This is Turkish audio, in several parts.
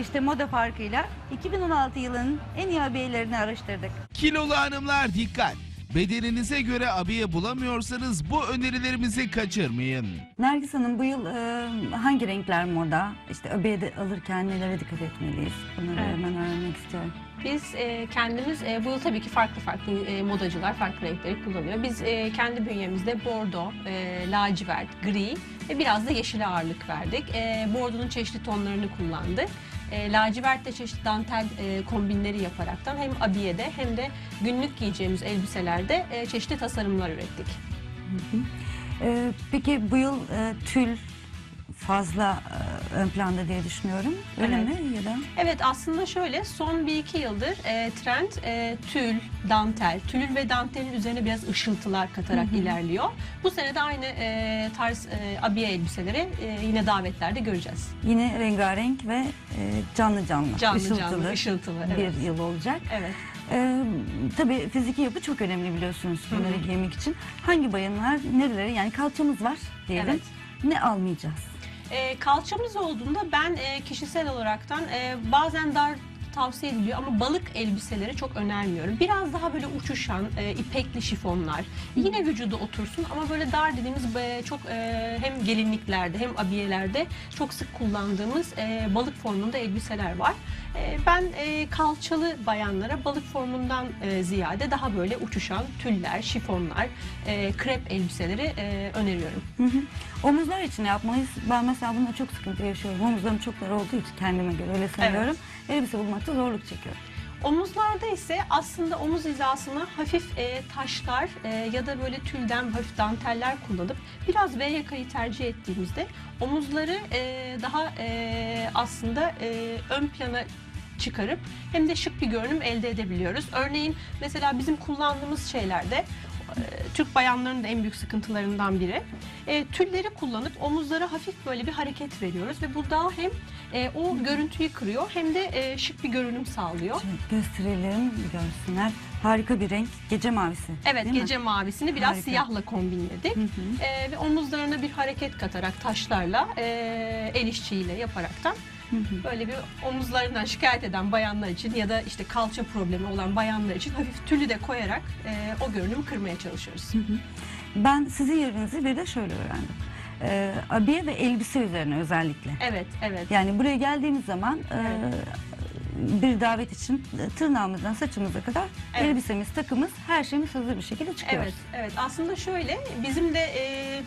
İşte moda farkıyla 2016 yılının en iyi abiyelerini araştırdık. Kilolu hanımlar dikkat. Bedeninize göre abiye bulamıyorsanız bu önerilerimizi kaçırmayın. Nergis Hanım bu yıl e, hangi renkler moda? İşte öbeğe de alırken nelere dikkat etmeliyiz? Bunları Evet. hemen öğrenmek istiyorum. Biz e, kendimiz e, bu yıl tabii ki farklı farklı e, modacılar farklı renkleri kullanıyor. Biz e, kendi bünyemizde bordo, e, lacivert, gri ve biraz da yeşile ağırlık verdik. E, bordonun çeşitli tonlarını kullandık. E, lacivertle çeşitli dantel e, kombinleri yaparaktan hem abiyede hem de günlük giyeceğimiz elbiselerde e, çeşitli tasarımlar ürettik. E, peki bu yıl e, tül fazla e, ön planda diye düşünüyorum. Öyle Evet. mi ya da? Evet aslında şöyle son bir iki yıldır e, trend e, tül, dantel, tülül ve dantelin üzerine biraz ışıltılar katarak ilerliyor. Bu sene de aynı e, tarz e, abiye elbiseleri e, yine davetlerde göreceğiz. Yine rengarenk ve e, canlı canlı, Canlı ışıltılı canlı, ışıltılı. Evet. bir yıl olacak. evet. Ee, tabii fiziki yapı çok önemli biliyorsunuz bunları giymek için. Hangi bayanlar nereleri yani kalçamız var diyelim. Evet. Ne almayacağız? E, kalçamız olduğunda ben e, kişisel olaraktan e, bazen dar tavsiye ediliyor ama balık elbiseleri çok önermiyorum. Biraz daha böyle uçuşan e, ipekli şifonlar. Yine vücuda otursun ama böyle dar dediğimiz e, çok e, hem gelinliklerde hem abiyelerde çok sık kullandığımız e, balık formunda elbiseler var. E, ben e, kalçalı bayanlara balık formundan e, ziyade daha böyle uçuşan tüller, şifonlar, e, krep elbiseleri öneriyorum. Hı hı. Omuzlar için yapmalıyız? Ben mesela bununla çok sıkıntı yaşıyorum. Omuzlarım çok dar olduğu için kendime göre öyle seviyorum. Elbise bulmakta zorluk çekiyorum. Omuzlarda ise aslında omuz hizasına hafif e, taşlar e, ya da böyle tülden hafif danteller kullanıp biraz V yakayı tercih ettiğimizde omuzları e, daha e, aslında e, ön plana çıkarıp hem de şık bir görünüm elde edebiliyoruz. Örneğin mesela bizim kullandığımız şeylerde e, Türk bayanlarının da en büyük sıkıntılarından biri. E, tülleri kullanıp omuzlara hafif böyle bir hareket veriyoruz ve bu daha hem e, o görüntüyü kırıyor hem de e, şık bir görünüm sağlıyor. Şimdi gösterelim görsünler. Harika bir renk. Gece mavisi. Evet değil mi? gece mavisini biraz Harika. siyahla kombinledik. Hı hı. E, ve omuzlarına bir hareket katarak taşlarla e, el işçiğiyle yaparaktan. Böyle bir omuzlarından şikayet eden bayanlar için ya da işte kalça problemi olan bayanlar için hafif tülü de koyarak e, o görünümü kırmaya çalışıyoruz. Ben sizin yerinizi bir de şöyle öğrendim. Ee, abiye ve elbise üzerine özellikle. Evet, evet. Yani buraya geldiğimiz zaman e, bir davet için tırnağımızdan saçımıza kadar Evet. elbisemiz, takımız, her şeyimiz hazır bir şekilde çıkıyor. Evet, evet. Aslında şöyle, bizim de e,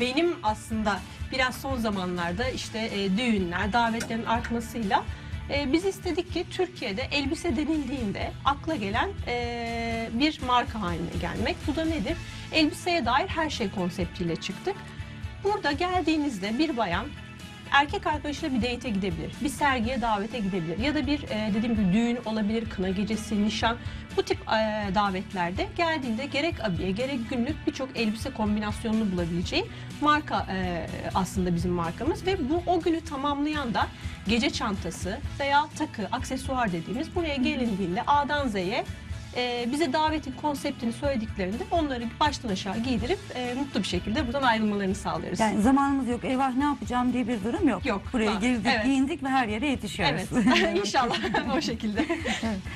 benim aslında biraz son zamanlarda işte e, düğünler, davetlerin artmasıyla e, biz istedik ki Türkiye'de elbise denildiğinde akla gelen e, bir marka haline gelmek. Bu da nedir? Elbiseye dair her şey konseptiyle çıktık. Burada geldiğinizde bir bayan erkek arkadaşıyla bir date'e gidebilir. Bir sergiye davete gidebilir. Ya da bir e, dediğim gibi düğün olabilir, kına gecesi, nişan. Bu tip e, davetlerde geldiğinde gerek abiye gerek günlük birçok elbise kombinasyonunu bulabileceği marka e, aslında bizim markamız. Ve bu o günü tamamlayan da gece çantası veya takı, aksesuar dediğimiz buraya gelindiğinde A'dan Z'ye e, bize davetin konseptini söylediklerinde onları baştan aşağı giydirip e, mutlu bir şekilde buradan ayrılmalarını sağlıyoruz. Yani zamanımız yok, eyvah ne yapacağım diye bir durum yok. Yok, Buraya var. girdik, Evet. giyindik ve her yere yetişiyoruz. Evet. İnşallah o şekilde.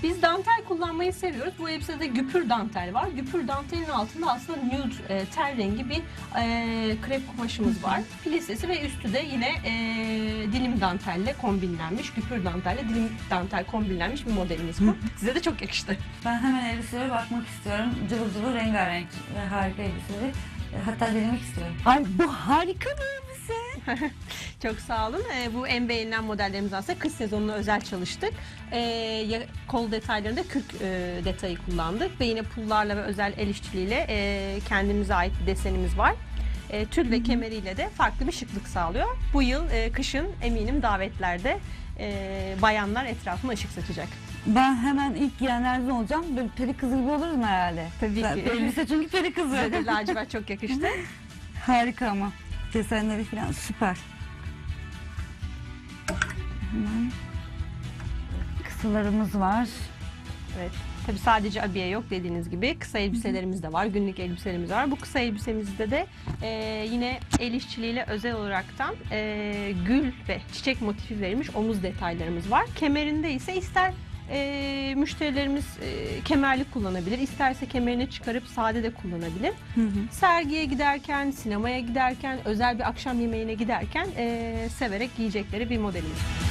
Biz dantel kullanmayı seviyoruz. Bu elbisede güpür dantel var. Güpür dantelin altında aslında nude e, ter rengi bir e, krep kumaşımız var. Plisesi ve üstü de yine e, dilim dantelle kombinlenmiş. Güpür dantelle dilim dantel kombinlenmiş bir modelimiz bu. Size de çok yakıştı. Ben hemen elbiselere bakmak istiyorum. Cıvıl cıvıl rengarenk ve harika elbiseleri. E, Hatta denemek istiyorum. Ay bu harika bir elbise. Çok sağ olun. Ee, bu en beğenilen modellerimiz aslında kış sezonuna özel çalıştık. Ee, kol detaylarında kürk e, detayı kullandık ve yine pullarla ve özel el işçiliğiyle e, kendimize ait bir desenimiz var. E, tül ve kemeriyle de farklı bir şıklık sağlıyor. Bu yıl e, kışın eminim davetlerde e, bayanlar etrafına ışık saçacak. Ben hemen ilk giyenlerden olacağım. Böyle peri kızı gibi olurum herhalde. Tabii Ben- ki. Elbise çünkü peri kızı. Size de lacivert çok yakıştı. Harika ama. Desenleri falan süper. Hemen kısalarımız var. Evet. Tabii sadece abiye yok dediğiniz gibi kısa elbiselerimiz de var, günlük elbiselerimiz var. Bu kısa elbisemizde de e, yine el işçiliğiyle özel olaraktan e, gül ve çiçek motifi verilmiş omuz detaylarımız var. Kemerinde ise ister e, müşterilerimiz e, kemerli kullanabilir, isterse kemerini çıkarıp sade de kullanabilir. Sergiye giderken, sinemaya giderken, özel bir akşam yemeğine giderken e, severek giyecekleri bir modelimiz.